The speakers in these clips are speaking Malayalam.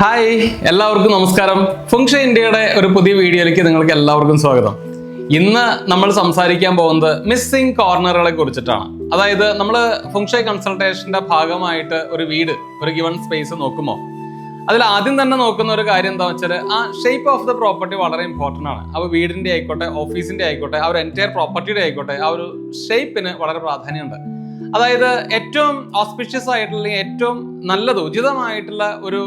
ഹായ് എല്ലാവർക്കും നമസ്കാരം. ഫങ്ഷൻ ഇന്ത്യയുടെ ഒരു പുതിയ വീഡിയോയിലേക്ക് നിങ്ങൾക്ക് എല്ലാവർക്കും സ്വാഗതം. ഇന്ന് നമ്മൾ സംസാരിക്കാൻ പോകുന്നത് മിസ്സിംഗ് കോർണറുകളെ കുറിച്ചിട്ടാണ്. അതായത് നമ്മൾ ഫുങ്ഷ കൺസൾട്ടേഷന്റെ ഭാഗമായിട്ട് ഒരു വീട് ഒരു ഗിവൺ സ്പേസ് നോക്കുമ്പോൾ അതിൽ ആദ്യം തന്നെ നോക്കുന്ന ഒരു കാര്യം എന്താ വെച്ചാൽ ആ ഷേപ്പ് ഓഫ് ദ പ്രോപ്പർട്ടി വളരെ ഇമ്പോർട്ടന്റ് ആണ്. അപ്പോൾ വീടിന്റെ ആയിക്കോട്ടെ ഓഫീസിന്റെ ആയിക്കോട്ടെ ആ ഒരു എന്റയർ പ്രോപ്പർട്ടിയുടെ ആയിക്കോട്ടെ ആ ഒരു ഷേപ്പിന് വളരെ പ്രാധാന്യമുണ്ട്. അതായത് ഏറ്റവും ഓസ്പിഷ്യസ് ആയിട്ടുള്ള ഏറ്റവും നല്ലത് ഉചിതമായിട്ടുള്ള ഒരു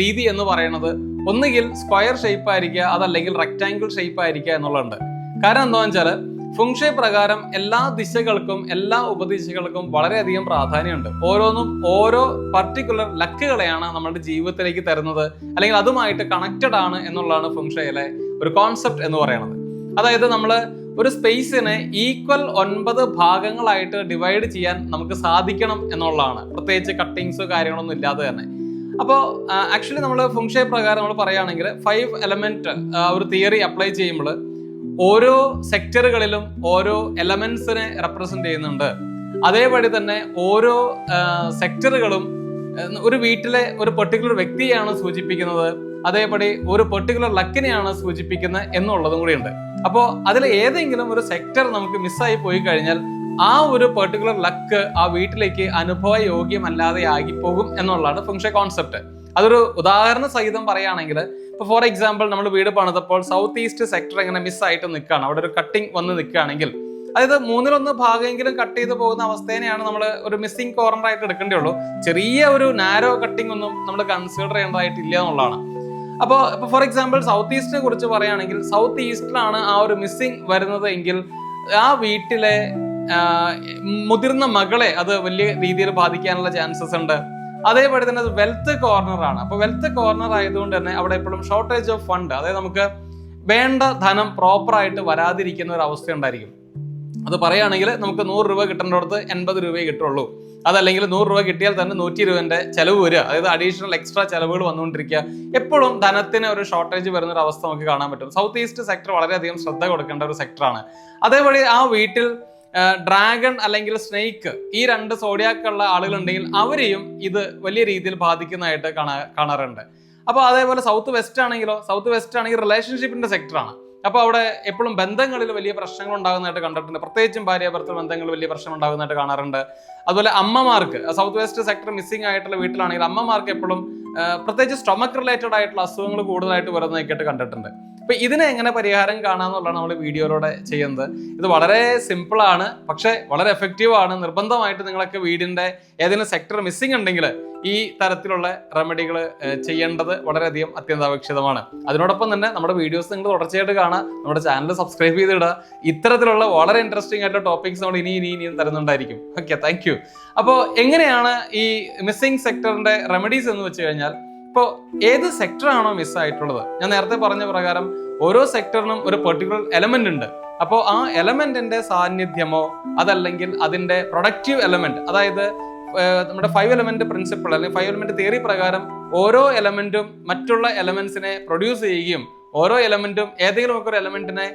രീതി എന്ന് പറയുന്നത് ഒന്നുകിൽ സ്ക്വയർ ഷേപ്പ് ആയിരിക്കുക അതല്ലെങ്കിൽ റെക്ടാങ്കിൾ ഷേപ്പ് ആയിരിക്കുക എന്നുള്ളതുണ്ട്. കാരണം എന്താണെന്ന് വെച്ചാൽ ഫുങ്ഷെ പ്രകാരം എല്ലാ ദിശകൾക്കും എല്ലാ ഉപദിശകൾക്കും വളരെയധികം പ്രാധാന്യമുണ്ട്. ഓരോന്നും ഓരോ പർട്ടിക്കുലർ ലക്കുകളെയാണ് നമ്മുടെ ജീവിതത്തിലേക്ക് തരുന്നത് അല്ലെങ്കിൽ അതുമായിട്ട് കണക്റ്റഡ് ആണ് എന്നുള്ളതാണ് ഫുങ്ഷയിലെ ഒരു കോൺസെപ്റ്റ് എന്ന് പറയുന്നത്. അതായത് നമ്മൾ ഒരു സ്പേസിനെ ഈക്വൽ ഒൻപത് ഭാഗങ്ങളായിട്ട് ഡിവൈഡ് ചെയ്യാൻ നമുക്ക് സാധിക്കണം എന്നുള്ളതാണ്. പ്രത്യേകിച്ച് കട്ടിങ്സോ കാര്യങ്ങളൊന്നും ഇല്ലാതെ തന്നെ. അപ്പോൾ ആക്ച്വലി നമ്മൾ ഫുങ്ഷെ പ്രകാരം നമ്മൾ പറയുകയാണെങ്കിൽ ഫൈവ് എലമെന്റ് ഒരു തിയറി അപ്ലൈ ചെയ്യുമ്പോൾ ഓരോ സെക്ടറുകളിലും ഓരോ എലമെന്റ്സിനെ റെപ്രസെന്റ് ചെയ്യുന്നുണ്ട്. അതേപടി തന്നെ ഓരോ സെക്ടറുകളും ഒരു വീട്ടിലെ ഒരു പെർട്ടിക്കുലർ വ്യക്തിയാണ് സൂചിപ്പിക്കുന്നത്. അതേപടി ഒരു പെർട്ടിക്കുലർ ലക്കിനെയാണ് സൂചിപ്പിക്കുന്നത് എന്നുള്ളതും കൂടിയുണ്ട്. അപ്പോൾ അതിൽ ഏതെങ്കിലും ഒരു സെക്ടർ നമുക്ക് മിസ്സായി പോയി കഴിഞ്ഞാൽ ആ ഒരു പെർട്ടിക്കുലർ ലക്ക് ആ വീട്ടിലേക്ക് അനുഭവ യോഗ്യമല്ലാതെ ആകിപ്പോകും എന്നുള്ളതാണ് ഫംഗ്ഷൻ കോൺസെപ്റ്റ് അതൊരു ഉദാഹരണ സഹിതം പറയുകയാണെങ്കിൽ ഇപ്പൊ ഫോർ എക്സാമ്പിൾ നമ്മൾ വീട് പണിതപ്പോൾ സൗത്ത് ഈസ്റ്റ് സെക്ടർ ഇങ്ങനെ മിസ്സായിട്ട് നിൽക്കുകയാണ്. അവിടെ ഒരു കട്ടിങ് വന്ന് നിൽക്കുകയാണെങ്കിൽ അതായത് മൂന്നിലൊന്ന് ഭാഗമെങ്കിലും കട്ട് ചെയ്ത് പോകുന്ന അവസ്ഥേനെയാണ് നമ്മൾ ഒരു മിസ്സിംഗ് കോർണർ ആയിട്ട് എടുക്കേണ്ടതുള്ളൂ ചെറിയ ഒരു നാരോ കട്ടിംഗ് ഒന്നും നമ്മൾ കൺസിഡർ ചെയ്യേണ്ടതായിട്ടില്ല എന്നുള്ളതാണ്. അപ്പോൾ ഫോർ എക്സാമ്പിൾ സൗത്ത് ഈസ്റ്റിനെ കുറിച്ച് പറയുകയാണെങ്കിൽ സൗത്ത് ഈസ്റ്റിലാണ് ആ ഒരു മിസ്സിങ് വരുന്നത് എങ്കിൽ ആ വീട്ടിലെ മുതിർന്ന മകളെ അത് വലിയ രീതിയിൽ ബാധിക്കാനുള്ള ചാൻസസ് ഉണ്ട്. അതേപോലെ തന്നെ അത് വെൽത്ത് കോർണർ ആണ്. അപ്പോൾ വെൽത്ത് കോർണർ ആയതുകൊണ്ട് തന്നെ അവിടെ എപ്പോഴും ഷോർട്ടേജ് ഓഫ് ഫണ്ട് അതായത് നമുക്ക് വേണ്ട ധനം പ്രോപ്പറായിട്ട് വരാതിരിക്കുന്ന ഒരു അവസ്ഥ ഉണ്ടായിരിക്കും. അത് പറയുകയാണെങ്കിൽ നമുക്ക് നൂറ് രൂപ കിട്ടേണ്ടടുത്ത് എൺപത് രൂപയെ കിട്ടുള്ളൂ. അതല്ലെങ്കിൽ നൂറ് രൂപ കിട്ടിയാൽ തന്നെ നൂറ്റി ഇരുപതിന്റെ ചെലവ് വരിക. അതായത് അഡീഷണൽ എക്സ്ട്രാ ചിലവുകൾ വന്നുകൊണ്ടിരിക്കുക. എപ്പോഴും ധനത്തിന് ഒരു ഷോർട്ടേജ് വരുന്ന ഒരു അവസ്ഥ നമുക്ക് കാണാൻ പറ്റും. സൗത്ത് ഈസ്റ്റ് സെക്ടർ വളരെയധികം ശ്രദ്ധ കൊടുക്കേണ്ട ഒരു സെക്ടറാണ് അതേപോലെ ആ വീട്ടിൽ ഡ്രാഗൺ അല്ലെങ്കിൽ സ്നേക്ക് ഈ രണ്ട് സോഡിയാക്കുള്ള ആളുകളുണ്ടെങ്കിൽ അവരെയും ഇത് വലിയ രീതിയിൽ ബാധിക്കുന്നതായിട്ട് കാണാ കാണാറുണ്ട്. അപ്പോൾ അതേപോലെ സൗത്ത് വെസ്റ്റ് ആണെങ്കിലോ സൗത്ത് വെസ്റ്റ് ആണെങ്കിൽ റിലേഷൻഷിപ്പിന്റെ സെക്ടറാണ് അപ്പോൾ അവിടെ എപ്പോഴും ബന്ധങ്ങളിൽ വലിയ പ്രശ്നങ്ങൾ ഉണ്ടാകുന്നതായിട്ട് കണ്ടിട്ടുണ്ട്. പ്രത്യേകിച്ചും ഭാര്യ ഭർത്തൃ ബന്ധങ്ങളിൽ വലിയ പ്രശ്നം ഉണ്ടാകുന്നതായിട്ട് കാണാറുണ്ട്. അതുപോലെ അമ്മമാർക്ക് സൗത്ത് വെസ്റ്റ് സെക്ടർ മിസ്സിംഗ് ആയിട്ടുള്ള വീട്ടിലാണെങ്കിൽ അമ്മമാർക്ക് എപ്പോഴും പ്രത്യേകിച്ച് സ്റ്റൊമക് റിലേറ്റഡ് ആയിട്ടുള്ള അസുഖങ്ങൾ കൂടുതലായിട്ട് വരുന്നതായിട്ട് കണ്ടിട്ടുണ്ട്. അപ്പൊ ഇതിനെ എങ്ങനെ പരിഹാരം കാണാമെന്നുള്ളതാണ് നമ്മൾ വീഡിയോയിലൂടെ ചെയ്യുന്നത്. ഇത് വളരെ സിമ്പിൾ ആണ് പക്ഷെ വളരെ എഫക്റ്റീവ് ആണ്. നിർബന്ധമായിട്ട് നിങ്ങളൊക്കെ വീടിന്റെ ഏതെങ്കിലും സെക്ടർ മിസ്സിംഗ് ഉണ്ടെങ്കിൽ ഈ തരത്തിലുള്ള റെമഡികൾ ചെയ്യേണ്ടത് വളരെയധികം അത്യന്താപേക്ഷിതമാണ്. അതിനോടൊപ്പം തന്നെ നമ്മുടെ വീഡിയോസ് നിങ്ങൾ തുടർച്ചയായിട്ട് കാണാം. നമ്മുടെ ചാനൽ സബ്സ്ക്രൈബ് ചെയ്തിടുക ഇത്തരത്തിലുള്ള വളരെ ഇൻട്രസ്റ്റിംഗ് ആയിട്ടുള്ള ടോപ്പിക്സ് നമ്മൾ ഇനി ഇനി ഇനിയും തരുന്നുണ്ടായിരിക്കും. ഓക്കെ താങ്ക് യു അപ്പോൾ എങ്ങനെയാണ് ഈ മിസ്സിംഗ് സെക്ടറിന്റെ റെമഡീസ് എന്ന് വെച്ച് കഴിഞ്ഞാൽ ഇപ്പോൾ ഏത് സെക്ടറാണോ മിസ്സായിട്ടുള്ളത് ഞാൻ നേരത്തെ പറഞ്ഞ പ്രകാരം ഓരോ സെക്ടറിനും ഒരു പെർട്ടിക്കുലർ എലമെന്റ് ഉണ്ട്. അപ്പോൾ ആ എലമെന്റിന്റെ സാന്നിധ്യമോ അതല്ലെങ്കിൽ അതിന്റെ പ്രൊഡക്റ്റീവ് എലമെന്റ് അതായത് നമ്മുടെ ഫൈവ് എലമെന്റ് പ്രിൻസിപ്പിൾ അല്ലെങ്കിൽ ഫൈവ് എലമെന്റ് തിയറി പ്രകാരം ഓരോ എലമെന്റും മറ്റുള്ള എലമെന്റ്സിനെ പ്രൊഡ്യൂസ് ചെയ്യുകയും ഓരോ എലമെന്റും ഏതെങ്കിലും ഒക്കെ ഒരു എലമെന്റിനെ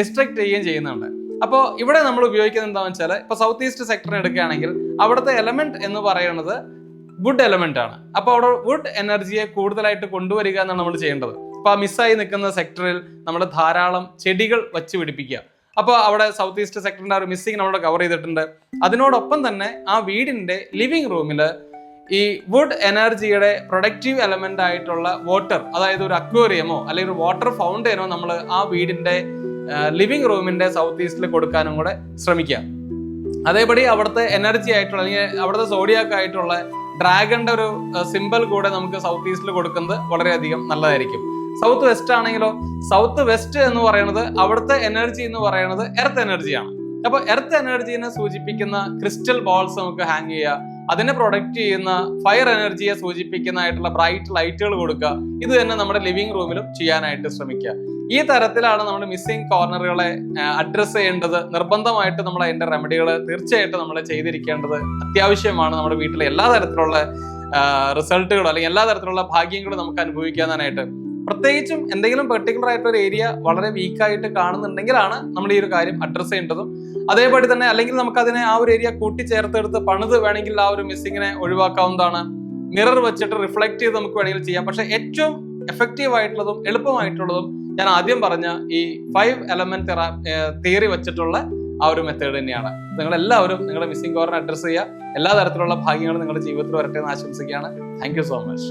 ഡിസ്ട്രക്ട് ചെയ്യുകയും ചെയ്യുന്നുണ്ട്. അപ്പോൾ ഇവിടെ നമ്മൾ ഉപയോഗിക്കുന്നത് എന്താണെന്ന് വെച്ചാൽ ഇപ്പൊ സൗത്ത് ഈസ്റ്റ് സെക്ടർ എടുക്കുകയാണെങ്കിൽ അവിടുത്തെ എലമെന്റ് എന്ന് പറയുന്നത് വുഡ് എലമെന്റ് ആണ്. അപ്പോൾ അവിടെ വുഡ് എനർജിയെ കൂടുതലായിട്ട് കൊണ്ടുവരിക എന്നാണ് നമ്മൾ ചെയ്യേണ്ടത്. അപ്പോൾ ആ മിസ്സായി നിൽക്കുന്ന സെക്ടറിൽ നമ്മൾ ധാരാളം ചെടികൾ വച്ച് പിടിപ്പിക്കുക. അപ്പോൾ അവിടെ സൗത്ത് ഈസ്റ്റ് സെക്ടറിന്റെ ആ ഒരു മിസ്സിങ് നമ്മൾ കവർ ചെയ്തിട്ടുണ്ട്. അതിനോടൊപ്പം തന്നെ ആ വീടിന്റെ ലിവിംഗ് റൂമിൽ ഈ വുഡ് എനർജിയുടെ പ്രൊഡക്റ്റീവ് എലമെന്റ് ആയിട്ടുള്ള വാട്ടർ അതായത് ഒരു അക്വേറിയമോ അല്ലെങ്കിൽ ഒരു വാട്ടർ ഫൗണ്ടൈനോ നമ്മൾ ആ വീടിന്റെ ലിവിംഗ് റൂമിന്റെ സൗത്ത് ഈസ്റ്റിൽ കൊടുക്കാനും കൂടെ ശ്രമിക്കുക. അതേപടി അവിടുത്തെ എനർജി ആയിട്ടുള്ള അല്ലെങ്കിൽ അവിടുത്തെ സോഡിയാക്ക് ഡ്രാഗന്റെ ഒരു സിമ്പിൾ കൂടെ നമുക്ക് സൗത്ത് ഈസ്റ്റിൽ കൊടുക്കുന്നത് വളരെയധികം നല്ലതായിരിക്കും. സൗത്ത് വെസ്റ്റ് ആണെങ്കിലോ സൗത്ത് വെസ്റ്റ് എന്ന് പറയുന്നത് അവിടുത്തെ എനർജി എന്ന് പറയുന്നത് എർത്ത് എനർജിയാണ് അപ്പൊ എർത്ത് എനർജീനെ സൂചിപ്പിക്കുന്ന ക്രിസ്റ്റൽ ബോൾസ് നമുക്ക് ഹാങ് ചെയ്യുക അതിനെ പ്രൊഡക്റ്റ് ചെയ്യുന്ന ഫയർ എനർജിയെ സൂചിപ്പിക്കുന്നതായിട്ടുള്ള ബ്രൈറ്റ് ലൈറ്റുകൾ കൊടുക്കുക. ഇത് തന്നെ നമ്മുടെ ലിവിംഗ് റൂമിലും ചെയ്യാനായിട്ട് ശ്രമിക്കുക. ഈ തരത്തിലാണ് നമ്മൾ മിസ്സിംഗ് കോർണറുകളെ അഡ്രസ്സ് ചെയ്യേണ്ടത്. നിർബന്ധമായിട്ട് നമ്മൾ അതിന്റെ റെമഡികൾ തീർച്ചയായിട്ടും നമ്മൾ ചെയ്തിരിക്കേണ്ടത് അത്യാവശ്യമാണ് നമ്മുടെ വീട്ടിലെ എല്ലാ തരത്തിലുള്ള റിസൾട്ടുകളും അല്ലെങ്കിൽ എല്ലാ തരത്തിലുള്ള ഭാഗ്യങ്ങളും നമുക്ക് അനുഭവിക്കാനായിട്ട്. പ്രത്യേകിച്ചും എന്തെങ്കിലും പെർട്ടിക്കുലർ ആയിട്ട് ഒരു ഏരിയ വളരെ വീക്കായിട്ട് കാണുന്നുണ്ടെങ്കിലാണ് നമ്മൾ ഈ ഒരു കാര്യം അഡ്രസ്സ് ചെയ്യേണ്ടതും. അതേപടി തന്നെ അല്ലെങ്കിൽ നമുക്ക് അതിനെ ആ ഒരു ഏരിയ കൂട്ടിച്ചേർത്തെടുത്ത് പണിത് വേണമെങ്കിൽ ആ ഒരു മിസ്സിങ്ങിനെ ഒഴിവാക്കാവുന്നതാണ്. മിറർ വെച്ചിട്ട് റിഫ്ലക്ട് ചെയ്ത് നമുക്ക് വേണമെങ്കിൽ ചെയ്യാം. പക്ഷെ ഏറ്റവും എഫക്റ്റീവ് ആയിട്ടുള്ളതും എളുപ്പമായിട്ടുള്ളതും ഞാൻ ആദ്യം പറഞ്ഞ ഈ ഫൈവ് എലമെന്റ് തിയറി വെച്ചിട്ടുള്ള ആ ഒരു മെത്തേഡ് തന്നെയാണ്. നിങ്ങൾ എല്ലാവരും നിങ്ങളുടെ മിസ്സിംഗ് കോറിനെ അഡ്രസ് ചെയ്യുക. എല്ലാ തരത്തിലുള്ള ഭാഗ്യങ്ങളും നിങ്ങളുടെ ജീവിതത്തിൽ വരട്ടെ എന്ന് ആശംസിക്കുകയാണ്. Thank so much